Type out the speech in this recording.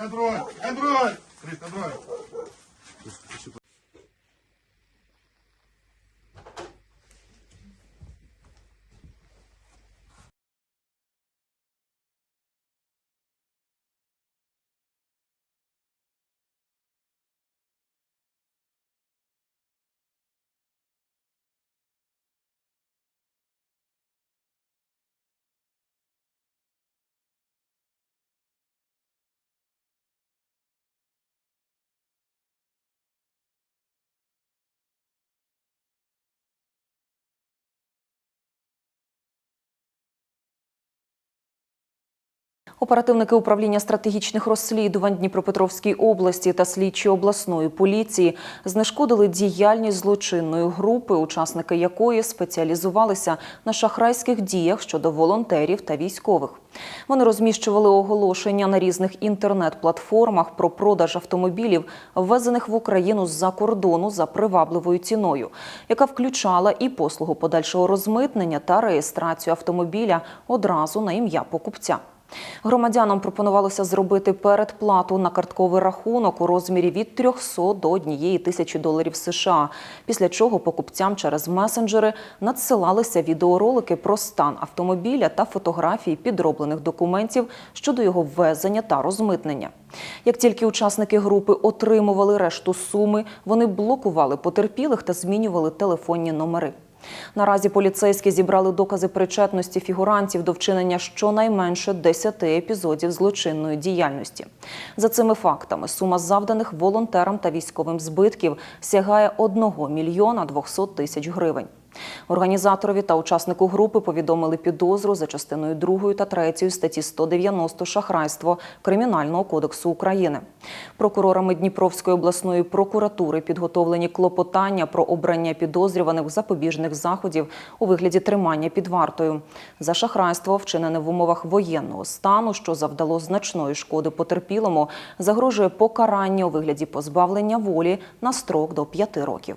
Контроль! Контроль! Крис, контроль! Оперативники управління стратегічних розслідувань Дніпропетровської області та слідчі обласної поліції знешкодили діяльність злочинної групи, учасники якої спеціалізувалися на шахрайських діях щодо волонтерів та військових. Вони розміщували оголошення на різних інтернет-платформах про продаж автомобілів, ввезених в Україну з-за кордону за привабливою ціною, яка включала і послугу подальшого розмитнення та реєстрацію автомобіля одразу на ім'я покупця. Громадянам пропонувалося зробити передплату на картковий рахунок у розмірі від 300 до 1 тисячі доларів США, після чого покупцям через месенджери надсилалися відеоролики про стан автомобіля та фотографії підроблених документів щодо його ввезення та розмитнення. Як тільки учасники групи отримували решту суми, вони блокували потерпілих та змінювали телефонні номери. Наразі поліцейські зібрали докази причетності фігурантів до вчинення щонайменше 10 епізодів злочинної діяльності. За цими фактами сума завданих волонтерам та військовим збитків сягає 1 мільйона 200 тисяч гривень. Організаторові та учаснику групи повідомили підозру за частиною 2 та 3 статті 190 шахрайство Кримінального кодексу України. Прокурорами Дніпровської обласної прокуратури підготовлені клопотання про обрання підозрюваних запобіжних заходів у вигляді тримання під вартою. За шахрайство, вчинене в умовах воєнного стану, що завдало значної шкоди потерпілому, загрожує покарання у вигляді позбавлення волі на строк до 5 років.